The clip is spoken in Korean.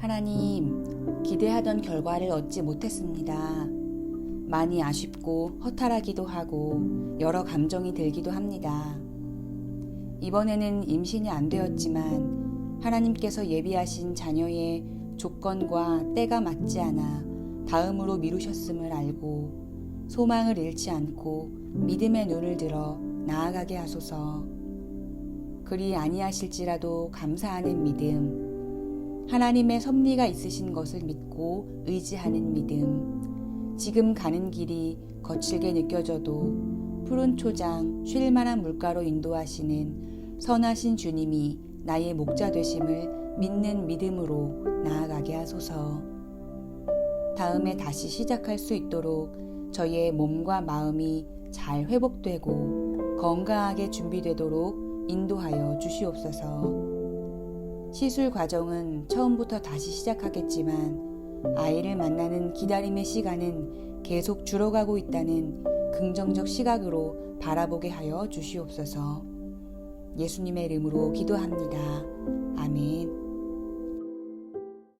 하나님, 기대하던 결과를 얻지 못했습니다. 많이 아쉽고 허탈하기도 하고 여러 감정이 들기도 합니다. 이번에는 임신이 안 되었지만 하나님께서 예비하신 자녀의 조건과 때가 맞지 않아 다음으로 미루셨음을 알고 소망을 잃지 않고 믿음의 눈을 들어 나아가게 하소서. 그리 아니하실지라도 감사하는 믿음, 하나님의 섭리가 있으신 것을 믿고 의지하는 믿음, 지금 가는 길이 거칠게 느껴져도 푸른 초장, 쉴 만한 물가로 인도하시는 선하신 주님이 나의 목자 되심을 믿는 믿음으로 나아가게 하소서. 다음에 다시 시작할 수 있도록 저희의 몸과 마음이 잘 회복되고 건강하게 준비되도록 인도하여 주시옵소서. 시술 과정은 처음부터 다시 시작하겠지만 아이를 만나는 기다림의 시간은 계속 줄어가고 있다는 긍정적 시각으로 바라보게 하여 주시옵소서. 예수님의 이름으로 기도합니다. 아멘.